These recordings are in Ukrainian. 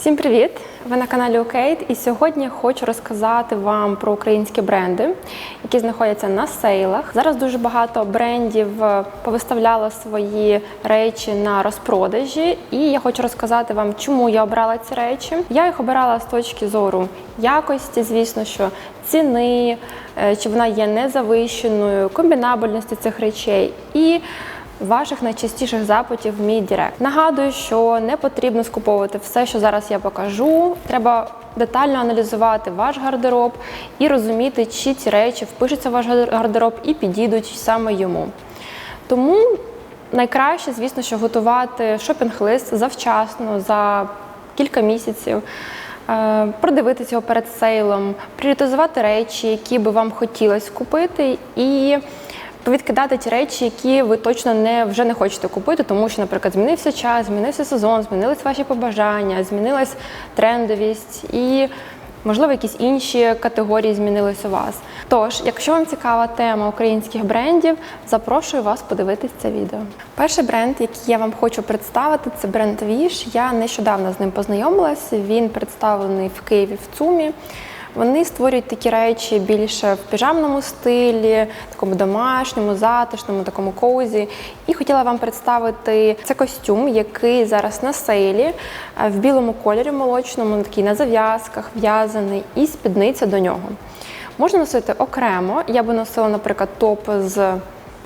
Всім привіт! Ви на каналі Окейт, і сьогодні хочу розказати вам про українські бренди, які знаходяться на сейлах. Зараз дуже багато брендів е, повиставляло свої речі на розпродажі, і я хочу розказати вам, чому я обрала ці речі. Я їх обирала з точки зору якості, звісно, що ціни, е, чи вона є незавищеною, комбінабельності цих речей і ваших найчастіших запитів в мій Директ. Нагадую, що не потрібно скуповувати все, що зараз я покажу. Треба детально аналізувати ваш гардероб і розуміти, чи ці речі впишуться в ваш гардероб і підійдуть саме йому. Тому найкраще, звісно, що готувати шопінг-лист завчасно, за кілька місяців. е, Продивитися його перед сейлом, пріоритизувати речі, які би вам хотілося купити, і повідкидати ті речі, які ви точно не вже не хочете купити, тому що, наприклад, змінився час, змінився сезон, змінились ваші побажання, змінилась трендовість і. Можливо, якісь інші категорії змінились у вас. Тож, якщо вам цікава тема українських брендів, запрошую вас подивитись це відео. Перший бренд, який я вам хочу представити, це бренд Віш. Я нещодавно з ним познайомилася. Він представлений в Києві в ЦУМі. Вони створюють такі речі більше в піжамному стилі, такому домашньому, затишному, такому коузі. І хотіла вам представити це костюм, який зараз на сейлі е, в білому кольорі молочному, такий на зав'язках, в'язаний, і спідниця до нього. Можна носити окремо. Я би носила, наприклад, топ з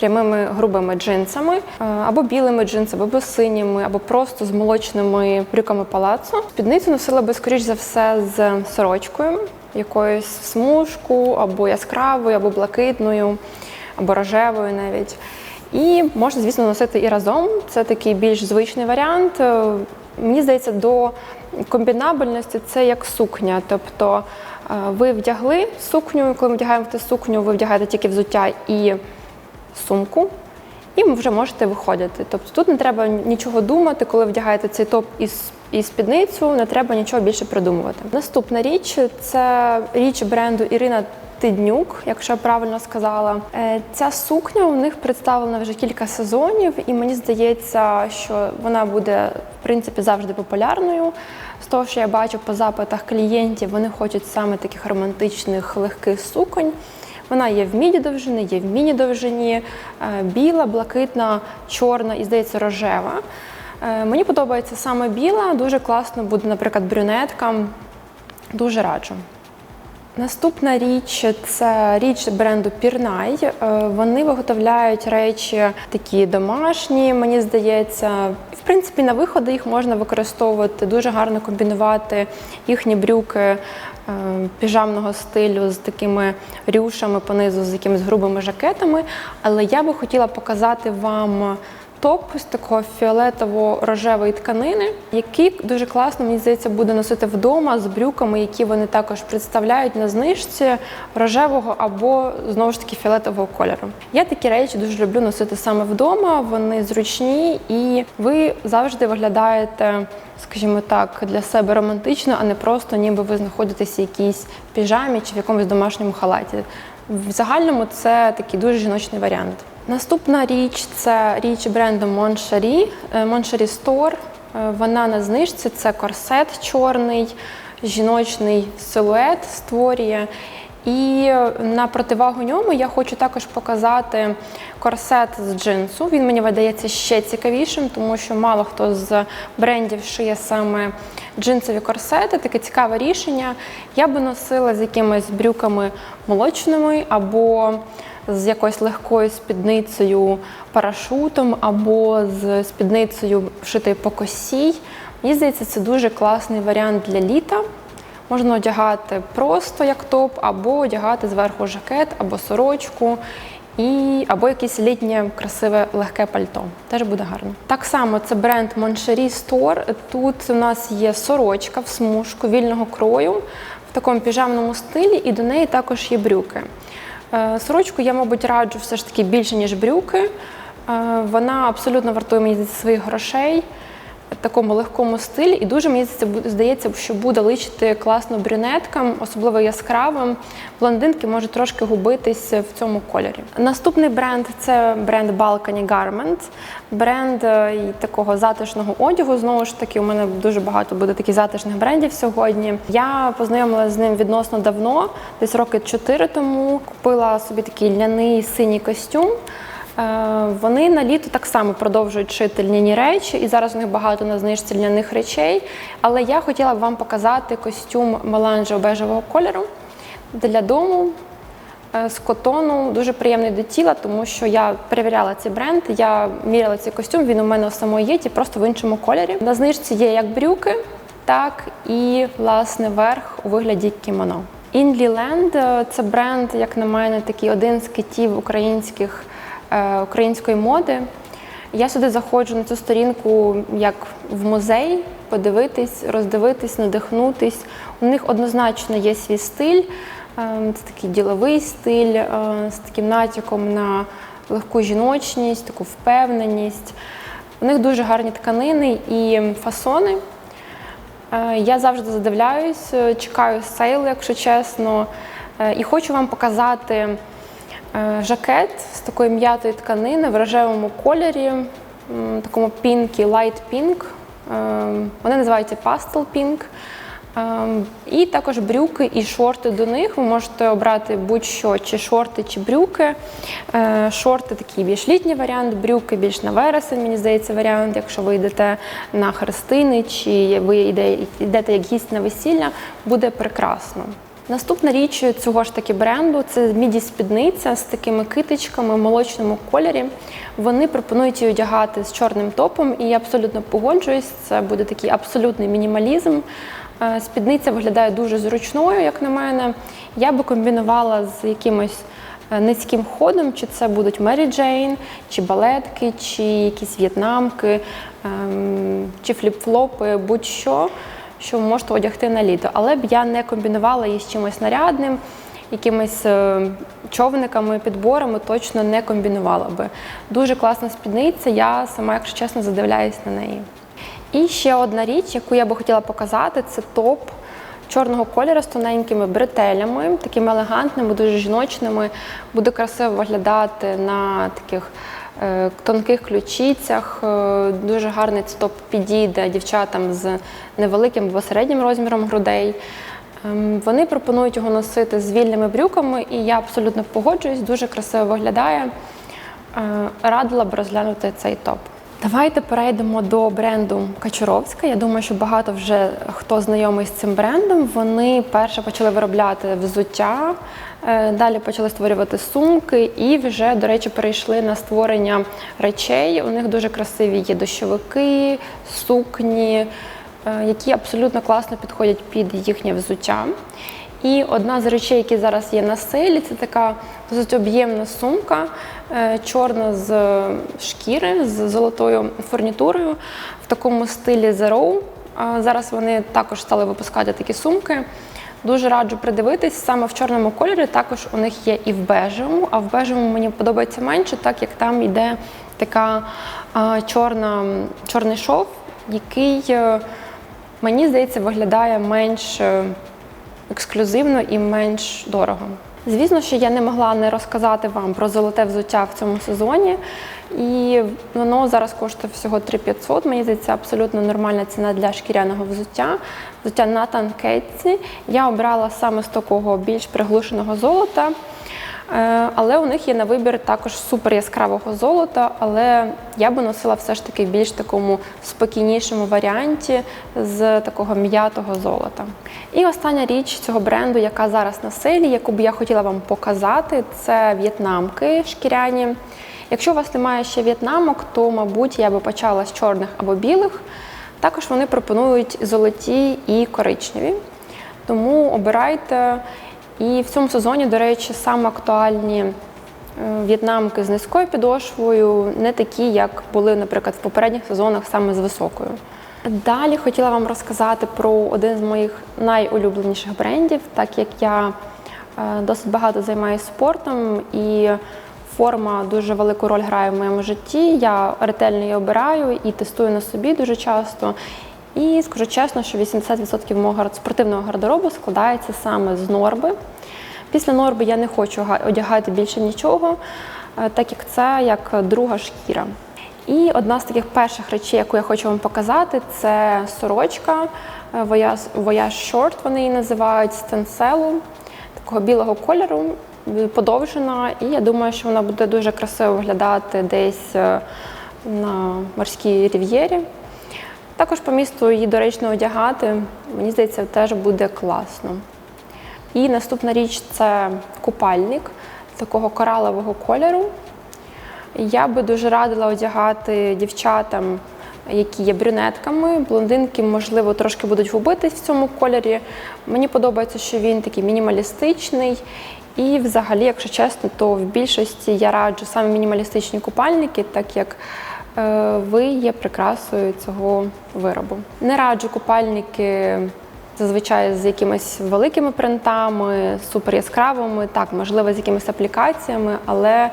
прямими грубими джинсами, е, або білими джинсами, або синіми, або просто з молочними брюками палацу. Спідницю носила би, скоріш за все, з сорочкою, якоюсь смужку, або яскравою, або блакитною, або рожевою навіть. І можна, звісно, носити і разом. Це такий більш звичний варіант. Е, Мені здається, до комбінабельності це як сукня. Тобто е, ви вдягли сукню, коли ми вдягаємо сукню, ви вдягаєте тільки взуття і сумку, і ви вже можете виходити. Тобто тут не треба нічого думати, коли вдягаєте цей топ із і спідницю, не треба нічого більше придумувати. Наступна річ це річ бренду Ірина Тиднюк, якщо я правильно сказала. Е, Ця сукня у них представлена вже кілька сезонів, і мені здається, що вона буде в принципі завжди популярною. З того, що я бачу по запитах клієнтів, вони хочуть саме таких романтичних легких суконь. Вона є в міді довжини, є в міні довжині, е, біла, блакитна, чорна і, здається, рожева. Е, Мені подобається саме біла, дуже класно буде, наприклад, брюнетка. Дуже раджу. Наступна річ це річ бренду Пірнай. Е, Вони виготовляють речі такі домашні, мені здається. В принципі, на виходи їх можна використовувати, дуже гарно комбінувати їхні брюки е, піжамного стилю з такими рюшами понизу, з якимись грубими жакетами. Але я би хотіла показати вам топ з такого фіолетово-рожевої тканини, який дуже класно, мені здається, буде носити вдома з брюками, які вони також представляють на знижці рожевого або знову ж таки фіолетового кольору. Я такі речі дуже люблю носити саме вдома. Вони зручні і ви завжди виглядаєте. Скажімо так, для себе романтично, а не просто ніби ви знаходитеся в якійсь піжамі чи в якомусь домашньому халаті. В загальному це такий дуже жіночний варіант. Наступна річ це річ бренду е, Moncherie Store. Е, Вона на знижці, це корсет чорний, жіночний силует створює. І на противагу ньому я хочу також показати корсет з джинсу. Він мені видається ще цікавішим, тому що мало хто з брендів шиє саме джинсові корсети. Таке цікаве рішення. Я би носила з якимись брюками молочними або з якоюсь легкою спідницею парашутом, або з спідницею вшитою по косій. Мені здається, це дуже класний варіант для літа. Можна одягати просто як топ, або одягати зверху жакет, або сорочку, і, або якесь літнє красиве легке пальто. Теж буде гарно. Так само це бренд Moncherie Store. Тут у нас є сорочка в смужку вільного крою в такому піжамному стилі, і до неї також є брюки. Е, Сорочку я, мабуть, раджу все ж таки більше, ніж брюки. Е, Вона абсолютно вартує мені своїх грошей. Такому легкому стилі, і дуже мені здається, що буде личити класно брюнеткам, особливо яскравим. Блондинки можуть трошки губитись в цьому кольорі. Наступний бренд це бренд Balcony Garment, бренд е, такого затишного одягу. Знову ж таки, у мене дуже багато буде таких затишних брендів сьогодні. Я познайомилася з ним відносно давно, десь роки 4 тому. Купила собі такий ляний синій костюм. Е, Вони на літо так само продовжують шити льняні речі, і зараз у них багато на знижці льняних речей. Але я хотіла б вам показати костюм меланжево бежевого кольору для дому е, з котону. Дуже приємний до тіла, тому що я перевіряла цей бренд, я міряла цей костюм, він у мене у самої є, просто в іншому кольорі. На знижці є як брюки, так і власне верх у вигляді кімоно. Інліленд це бренд, як на мене, такий один з китів українських української моди. Я сюди заходжу на цю сторінку як в музей, подивитись, роздивитись, надихнутись. У них однозначно є свій стиль. Е, Це такий діловий стиль е, з таким натяком на легку жіночність, таку впевненість. У них дуже гарні тканини і фасони. Е, Я завжди задивляюсь, е, чекаю сейл, якщо чесно. Е, І хочу вам показати е, жакет з такої м'ятої тканини в рожевому кольорі, такому пінкі, light pink. Е, Вони називаються pastel pink. Ем, І також брюки і шорти до них. Ви можете обрати будь-що, чи шорти, чи брюки. Е, Шорти такий більш літній варіант, брюки більш на вересень, мені здається, варіант. Якщо ви йдете на хрестини, чи ви йдете як гість на весілля, буде прекрасно. Наступна річ цього ж таки бренду це міді спідниця з такими китичками в молочному кольорі. Вони пропонують її одягати з чорним топом, і я абсолютно погоджуюсь. Це буде такий абсолютний мінімалізм. Е, Спідниця виглядає дуже зручною, як на мене. Я би комбінувала з якимось е, низьким ходом, чи це будуть Мері Джейн, чи балетки, чи якісь в'єтнамки, ем, чи фліп-флопи, будь-що, що можете одягти на літо. Але б я не комбінувала її з чимось нарядним, якимись е, човниками, підборами точно не комбінувала би. Дуже класна спідниця, я сама, якщо чесно, задивляюсь на неї. І ще одна річ, яку я би хотіла показати, це топ чорного кольору з тоненькими бретелями, такими елегантними, дуже жіночними. Буде красиво виглядати на таких тонких ключицях. Е, дуже гарний топ підійде дівчатам з невеликим або середнім розміром грудей. Ем, Вони пропонують його носити з вільними брюками, і я абсолютно погоджуюсь, дуже красиво виглядає. Е, Радила б розглянути цей топ. Давайте перейдемо до бренду Качуровська. Я думаю, що багато вже хто знайомий з цим брендом. Вони перше почали виробляти взуття, е, далі почали створювати сумки і вже, до речі, перейшли на створення речей. У них дуже красиві є дощовики, сукні, е, які абсолютно класно підходять під їхнє взуття. І одна з речей, які зараз є на селі, це така досить об'ємна сумка, е, чорна з шкіри, з золотою фурнітурою в такому стилі Zero. Зараз вони також стали випускати такі сумки. Дуже раджу придивитись саме в чорному кольорі. Також у них є і в бежевому, а в бежевому мені подобається менше, так як там йде така а, чорна, чорний шов, який, е, мені здається, виглядає менш. е, ексклюзивно і менш дорого. Звісно, що я не могла не розказати вам про золоте взуття в цьому сезоні. І воно зараз коштує всього 3500. Мені здається, абсолютно нормальна ціна для шкіряного взуття. Взуття Натан Кетсі. Я обрала саме з такого більш приглушеного золота. Е, Але у них є на вибір також супер яскравого золота, але я би носила все ж таки більш такому спокійнішому варіанті з такого м'ятого золота. І остання річ цього бренду, яка зараз на селі, яку б я хотіла вам показати, це в'єтнамки шкіряні. Якщо у вас немає ще в'єтнамок, то, мабуть, я би почала з чорних або білих. Також вони пропонують золоті і коричневі. Тому обирайте. І в цьому сезоні, до речі, саме актуальні е, в'єтнамки з низькою підошвою, не такі, як були, наприклад, в попередніх сезонах саме з високою. Далі хотіла вам розказати про один з моїх найулюбленіших брендів, так як я е, досить багато займаюся спортом і Форма дуже велику роль грає в моєму житті. Я ретельно її обираю і тестую на собі дуже часто. І скажу чесно, що 80% мого спортивного гардеробу складається саме з норби. Після норби я не хочу одягати більше нічого, е, так як це як друга шкіра. І одна з таких перших речей, яку я хочу вам показати, це сорочка е, Voyage Voyage Short, вони її називають з тенселу, такого білого кольору, е, подовжена. І я думаю, що вона буде дуже красиво виглядати десь е, на морській рів'єрі. Також по місту її доречно одягати. Мені здається, теж буде класно. І наступна річ це купальник такого коралового кольору. Я би дуже радила одягати дівчатам, які є брюнетками. Блондинки, можливо, трошки будуть губитись в цьому кольорі. Мені подобається, що він такий мінімалістичний. І взагалі, якщо чесно, то в більшості я раджу саме мінімалістичні купальники, так як е, ви є прикрасою цього виробу. Не раджу купальники зазвичай з якимись великими принтами, супер яскравими, так, можливо, з якимись аплікаціями, але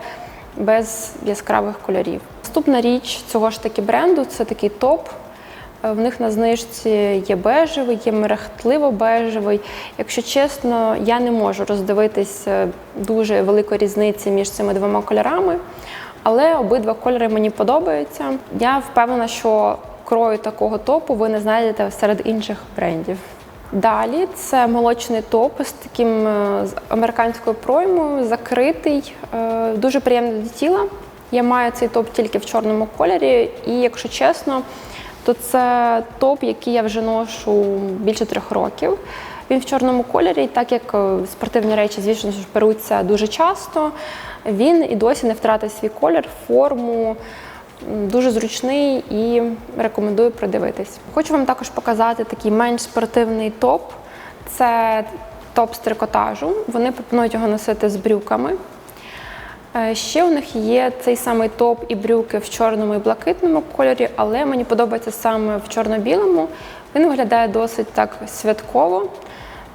без яскравих кольорів. Наступна річ цього ж таки бренду це такий топ. В них на знижці є бежевий, є мерехтливо бежевий. Якщо чесно, я не можу роздивитись е, дуже великої різниці між цими двома кольорами, але обидва кольори мені подобаються. Я впевнена, що крою такого топу ви не знайдете серед інших брендів. Далі це молочний топ з таким е, з американською проймою, закритий, е, дуже приємний до тіла. Я маю цей топ тільки в чорному кольорі, і якщо чесно, то це топ, який я вже ношу більше трьох років. Він в чорному кольорі, так як е, спортивні речі, звісно ж, беруться дуже часто, він і досі не втратив свій колір, форму. Дуже зручний і рекомендую придивитись. Хочу вам також показати такий менш спортивний топ. Це топ з трикотажу. Вони пропонують його носити з брюками. Е, Ще у них є цей самий топ і брюки в чорному і блакитному кольорі, але мені подобається саме в чорно-білому. Він виглядає досить так святково.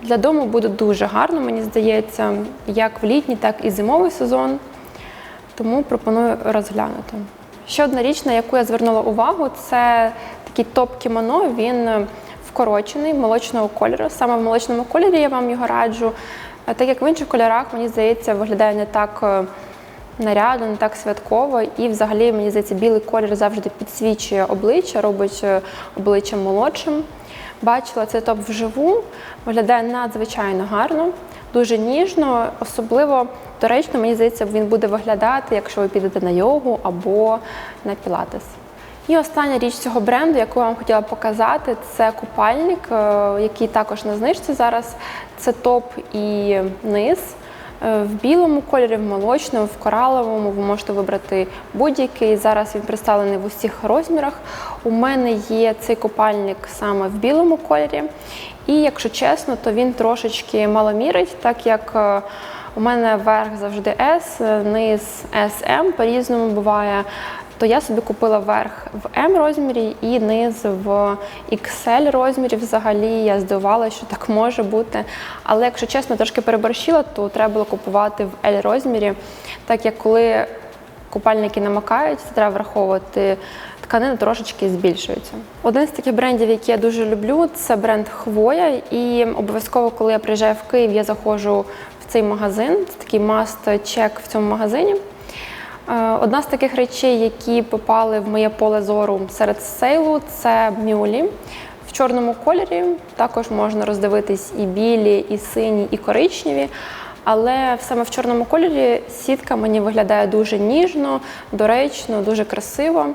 Для дому буде дуже гарно, мені здається, як в літній, так і зимовий сезон. Тому пропоную розглянути. Ще одна річ, на яку я звернула увагу, це такий топ-кімоно. Він е, вкорочений молочного кольору. Саме в молочному кольорі я вам його раджу. Так як в інших кольорах, мені здається, виглядає не так е, нарядно, не так святково. І взагалі, мені здається, білий колір завжди підсвічує обличчя, робить е, обличчя молодшим. Бачила цей топ вживу, виглядає надзвичайно гарно, дуже ніжно, особливо доречно, мені здається, він буде виглядати, якщо ви підете на йогу або на пілатес. І остання річ цього бренду, яку я вам хотіла показати, це купальник, е, який також на знижці зараз. Це топ і низ. Е, В білому кольорі, в молочному, в кораловому ви можете вибрати будь-який. Зараз він представлений в усіх розмірах. У мене є цей купальник саме в білому кольорі. І якщо чесно, то він трошечки маломірить, так як е, у мене верх завжди S, е, низ SM, по-різному буває. То я собі купила верх в М розмірі і низ в XL розмірі. Взагалі я здивувалася, що так може бути. Але якщо чесно, трошки переборщила, то треба було купувати в L розмірі, так як коли купальники намакають, це треба враховувати. Тканини трошечки збільшуються. Один з таких брендів, які я дуже люблю, це бренд Хвоя. І обов'язково, коли я приїжджаю в Київ, я заходжу в цей магазин. Це такий маст-чек в цьому магазині. Е, Одна з таких речей, які попали в моє поле зору серед сейлу, це мюлі. В чорному кольорі також можна роздивитись і білі, і сині, і коричневі. Але саме в чорному кольорі сітка мені виглядає дуже ніжно, доречно, дуже красиво.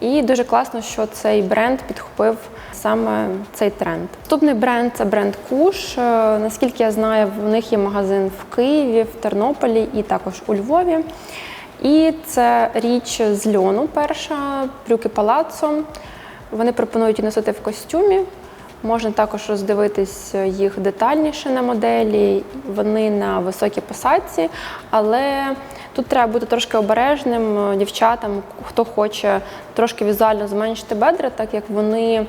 І дуже класно, що цей бренд підхопив саме цей тренд. Наступний бренд це бренд Куш. Е, Наскільки я знаю, в них є магазин в Києві, в Тернополі і також у Львові. І це річ з льону перша, брюки палацо. Вони пропонують носити в костюмі. Можна також роздивитись їх детальніше на моделі. Вони на високій посадці, але тут треба бути трошки обережним дівчатам, хто хоче трошки візуально зменшити бедра, так як вони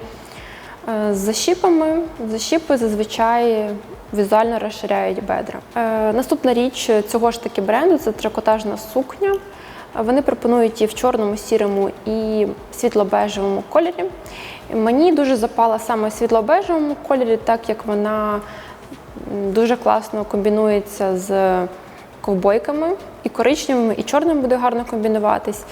е, з защіпами. Защіпи зазвичай візуально розширяють бедра. Е, наступна річ цього ж таки бренду це трикотажна сукня. Вони пропонують її в чорному, сірому і світло-бежевому кольорі. Мені дуже запала саме світло-бежевому кольорі, так як вона дуже класно комбінується з ковбойками і коричневими, і чорним буде гарно комбінуватись.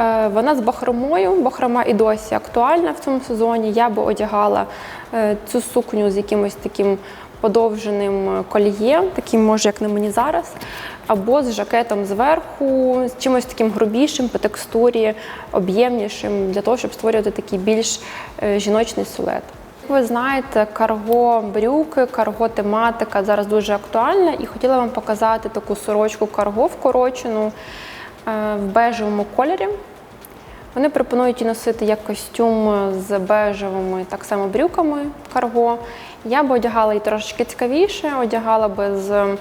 Е, Вона з бахромою. Бахрома і досі актуальна в цьому сезоні. Я би одягала е, цю сукню з якимось таким подовженим кольє, таким, може, як на мені зараз, або з жакетом зверху, з чимось таким грубішим по текстурі, об'ємнішим, для того, щоб створювати такий більш е, жіночний силует. Ви знаєте, карго брюки, карго тематика зараз дуже актуальна, і хотіла вам показати таку сорочку карго вкорочену е, в бежевому кольорі. Вони пропонують її носити як костюм з бежевими так само брюками карго. Я би одягала її трошечки цікавіше, одягала би з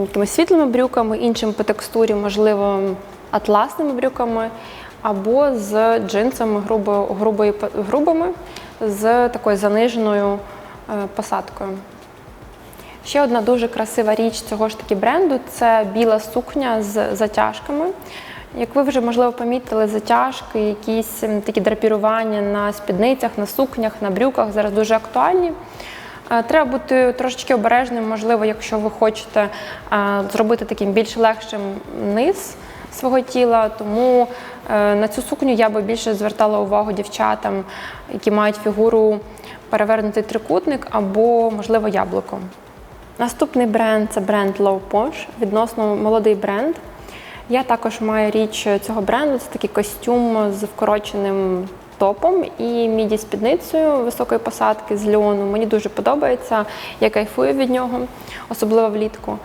якимись світлими брюками, іншим по текстурі, можливо, атласними брюками, або з джинсами грубо, грубої, грубими, з такою заниженою е, посадкою. Ще одна дуже красива річ цього ж таки бренду це біла сукня з затяжками. Як ви вже можливо помітили, затяжки, якісь такі драпірування на спідницях, на сукнях, на брюках зараз дуже актуальні. Е, Треба бути трошечки обережним, можливо, якщо ви хочете е, зробити таким більш легшим низ свого тіла. Тому е, на цю сукню я би більше звертала увагу дівчатам, які мають фігуру перевернутий трикутник або, можливо, яблуко. Наступний бренд це бренд Low Posh, відносно молодий бренд. Я також маю річ цього бренду. Це такий костюм з вкороченим топом і міді спідницею високої посадки з льону. Мені дуже подобається, я кайфую від нього, особливо влітку.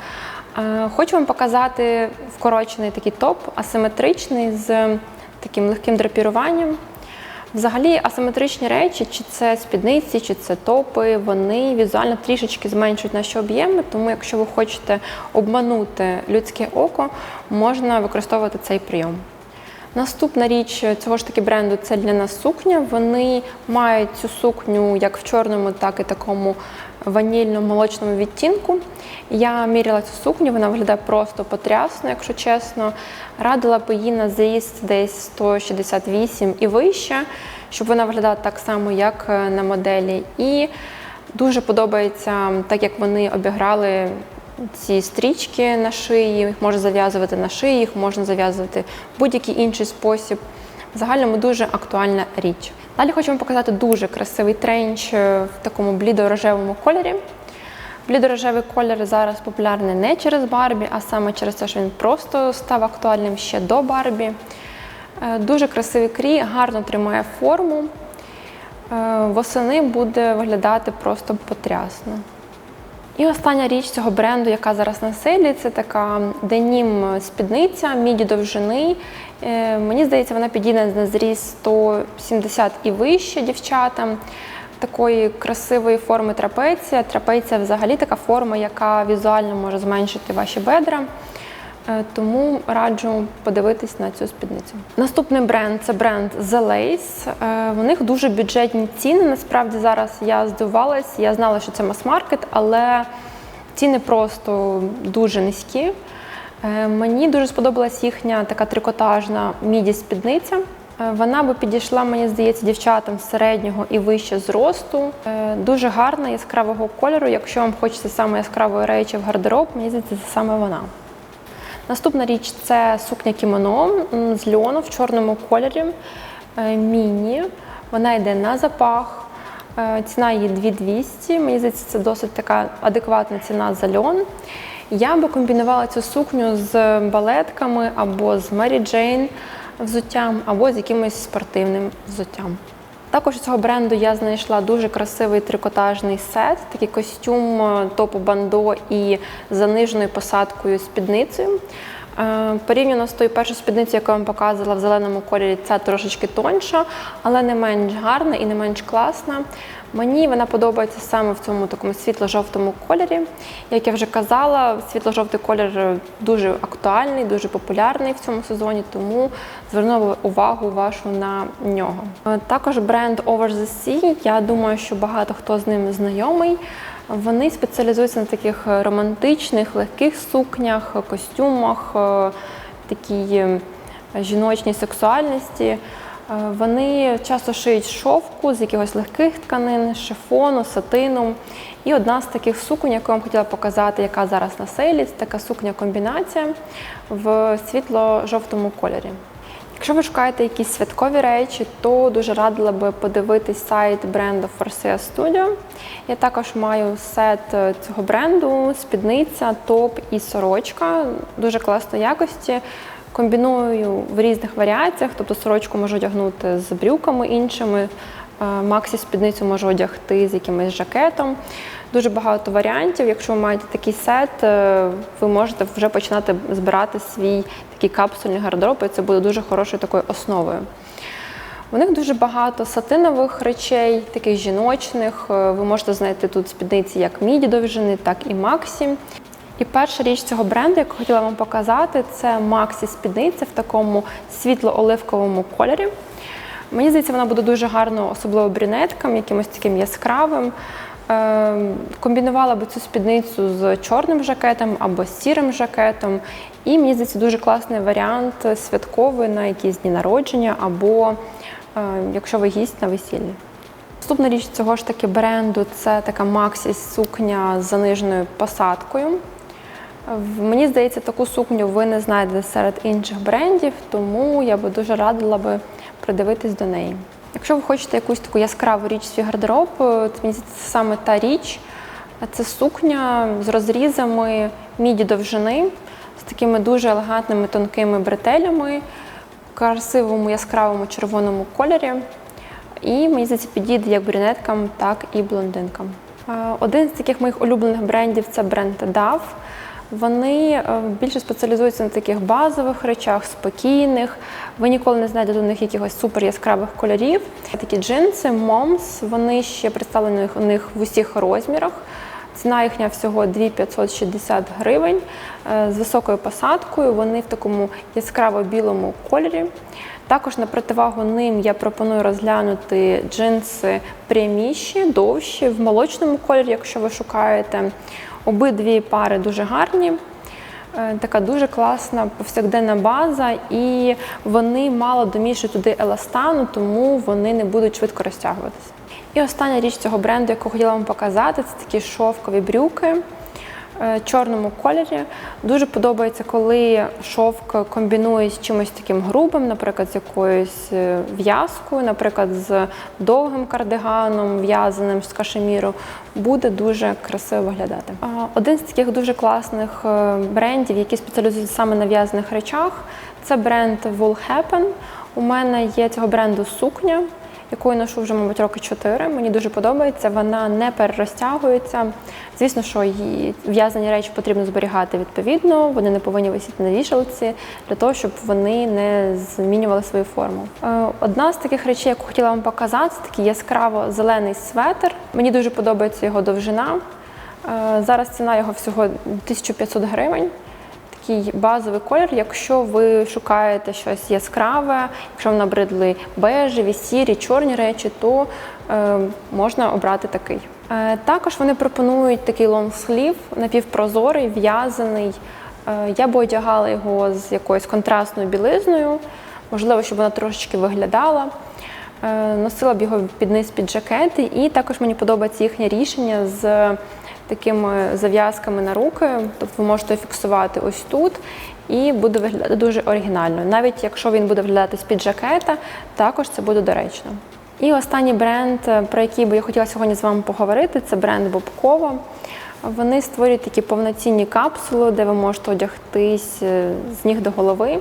Е, Хочу вам показати вкорочений такий топ, асиметричний з таким легким драпіруванням. Взагалі асиметричні речі, чи це спідниці, чи це топи, вони візуально трішечки зменшують наші об'єми, тому якщо ви хочете обманути людське око, можна використовувати цей прийом. Наступна річ цього ж таки бренду це для нас сукня. Вони мають цю сукню як в чорному, так і такому ванільно-молочному відтінку. Я міряла цю сукню, вона виглядає просто потрясно, якщо чесно. Радила би її на зріст десь 168 і вище, щоб вона виглядала так само, як е, на моделі. І дуже подобається, так як вони обіграли ці стрічки на шиї, їх можна зав'язувати на шиї, їх можна зав'язувати в будь-який інший спосіб. В загальному дуже актуальна річ. Далі вам показати дуже красивий тренч е, в такому блідо-рожевому кольорі. Блідорожевий колір зараз популярний не через Барбі, а саме через те, що він просто став актуальним ще до Барбі. Е, Дуже красивий крій, гарно тримає форму. Е, Восени буде виглядати просто потрясно. І остання річ цього бренду, яка зараз на силі, це така денім спідниця, міді довжини. Е, Мені здається, вона підійде на зріз 170 і вище дівчатам. Такої красивої форми трапеція. Трапеція взагалі така форма, яка візуально може зменшити ваші бедра. Е, Тому раджу подивитись на цю спідницю. Наступний бренд це бренд The Lace. Е, У них дуже бюджетні ціни. Насправді зараз я здивувалась, я знала, що це мас-маркет, але ціни просто дуже низькі. Е, Мені дуже сподобалась їхня така трикотажна міді спідниця. Е, Вона би підійшла, мені здається, дівчатам середнього і вище зросту. Дуже гарна, яскравого кольору. Якщо вам хочеться саме яскравої речі в гардероб, мені здається, це саме вона. Наступна річ це сукня кімоно з льону в чорному кольорі. е, Міні. Вона йде на запах. Е, Ціна її 2200. Мені здається, це досить така адекватна ціна за льон. Я би комбінувала цю сукню з балетками або з Мері Джейн взуттям, або з якимось спортивним взуттям. Також цього бренду я знайшла дуже красивий трикотажний сет, такий костюм е, топу бандо і заниженою посадкою спідницею. Е, Порівняно з тою першою спідницею, яку я вам показувала в зеленому кольорі, ця трошечки тонша, але не менш гарна і не менш класна. Мені вона подобається саме в цьому такому світло-жовтому кольорі. Як я вже казала, світло-жовтий колір дуже актуальний, дуже популярний в цьому сезоні, тому звернула увагу вашу на нього. Е, Також бренд Over the Sea, я думаю, що багато хто з ним знайомий. Вони спеціалізуються на таких романтичних, легких сукнях, костюмах, е, такій е, жіночній сексуальності. Е, Вони часто шиють шовку з якихось легких тканин, шифону, сатину. І одна з таких суконь, яку я вам хотіла показати, яка зараз на сейлі, це така сукня-комбінація в світло-жовтому кольорі. Якщо ви шукаєте якісь святкові речі, то дуже радила би подивитись сайт бренду Forcia Studio. Я також маю сет е, цього бренду, спідниця, топ і сорочка дуже класної якості. Комбіную в різних варіаціях, тобто сорочку можу одягнути з брюками іншими, е, максі спідницю можу одягти з якимось жакетом. Дуже багато варіантів. Якщо ви маєте такий сет, е, ви можете вже починати збирати свій такий капсульний гардероб, і це буде дуже хорошою такою основою. У них дуже багато сатинових речей, таких жіночних. Е, Ви можете знайти тут спідниці як міді довжини, так і максі. І перша річ цього бренду, яку хотіла вам показати, це максі спідниця в такому світло-оливковому кольорі. Мені здається, вона буде дуже гарно, особливо брюнеткам, якимось таким яскравим. Е, Комбінувала би цю спідницю з чорним жакетом або з сірим жакетом. І мені здається, дуже класний варіант святковий на якісь дні народження або е, якщо ви гість на весіллі. Наступна річ цього ж таки бренду це така Максі сукня з заниженою посадкою. Мені здається, таку сукню ви не знайдете серед інших брендів, тому я би дуже радила би придивитись до неї. Якщо ви хочете якусь таку яскраву річ в свій гардероб, е, то мені це саме та річ. Це сукня з розрізами міді довжини, з такими дуже елегантними тонкими бретелями, в красивому яскравому червоному кольорі. І мені здається, підійде як брюнеткам, так і блондинкам. Е, Один з таких моїх улюблених брендів це бренд DAF. Вони е, більше спеціалізуються на таких базових речах, спокійних. Ви ніколи не знайдете у них якихось супер яскравих кольорів. Такі джинси, момс, вони ще представлені у них в усіх розмірах. Ціна їхня всього 2560 гривень е, з високою посадкою. Вони в такому яскраво-білому кольорі. Також на противагу ним я пропоную розглянути джинси пряміші, довші, в молочному кольорі, якщо ви шукаєте. Обидві пари дуже гарні. Е, Така дуже класна повсякденна база, і вони мало домішують туди еластану, тому вони не будуть швидко розтягуватися. І остання річ цього бренду, яку хотіла вам показати, це такі шовкові брюки чорному кольорі. Дуже подобається, коли шовк комбінує з чимось таким грубим, наприклад, з якоюсь е, в'язкою, наприклад, з довгим кардиганом, в'язаним з кашеміру, буде дуже красиво виглядати. Один з таких дуже класних е, брендів, які спеціалізуються саме на в'язаних речах, це бренд Woolhappen. У мене є цього бренду сукня яку ношу вже, мабуть, роки 4. Мені дуже подобається, вона не перерозтягується. Звісно, що її в'язані речі потрібно зберігати відповідно, вони не повинні висіти на вішалці для того, щоб вони не змінювали свою форму. Е, Одна з таких речей, яку хотіла вам показати, такий яскраво зелений светр. Мені дуже подобається його довжина. Е, Зараз ціна його всього 1500 гривень такий базовий колір, якщо ви шукаєте щось яскраве, якщо вам набридли бежеві, сірі, чорні речі, то е, можна обрати такий. Е, також вони пропонують такий лонгслів, напівпрозорий, в'язаний. Е, я би одягала його з якоюсь контрастною білизною, можливо, щоб вона трошечки виглядала. Е, Носила б його під низ під жакети, і також мені подобається їхнє рішення з такими зав'язками на руки. Тобто ви можете фіксувати ось тут, і буде виглядати дуже оригінально. Навіть якщо він буде виглядати з-під жакета, також це буде доречно. І останній бренд, про який би я хотіла сьогодні з вами поговорити, це бренд Бобкова. Вони створюють такі повноцінні капсули, де ви можете одягтись е, з ніг до голови.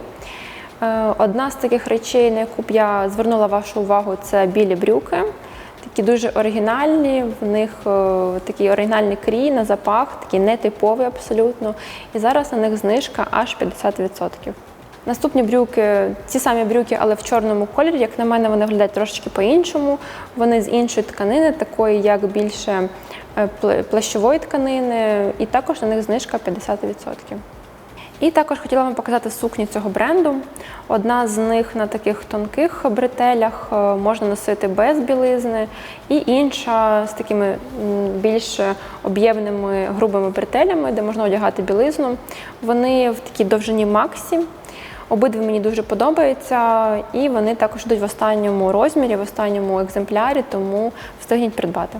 Е, Одна з таких речей, на яку б я звернула вашу увагу, це білі брюки. Такі дуже оригінальні, в них е, такий оригінальний крій на запах, такий нетиповий абсолютно. І зараз на них знижка аж 50%. Наступні брюки, ті самі брюки, але в чорному кольорі. Як на мене, вони виглядають трошечки по-іншому. Вони з іншої тканини, такої як більше е, плащової тканини, і також на них знижка 50%. І також хотіла вам показати сукні цього бренду. Одна з них на таких тонких бретелях е, можна носити без білизни, і інша з такими більш об'ємними грубими бретелями, де можна одягати білизну. Вони в такій довжині максі. Обидві мені дуже подобаються, і вони також йдуть в останньому розмірі, в останньому екземплярі, тому встигніть придбати.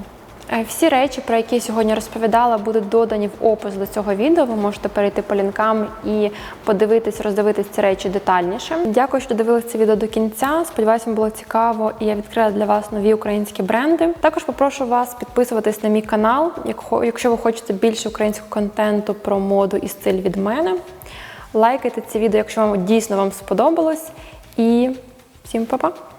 Е, Всі речі, про які я сьогодні розповідала, будуть додані в опис до цього відео. Ви можете перейти по лінкам і подивитись, роздивитись ці речі детальніше. Дякую, що дивилися це відео до кінця. Сподіваюся, вам було цікаво і я відкрила для вас нові українські бренди. Також попрошу вас підписуватись на мій канал, якщо ви хочете більше українського контенту про моду і стиль від мене. Лайкайте це відео, якщо вам дійсно вам сподобалось. І всім па-па!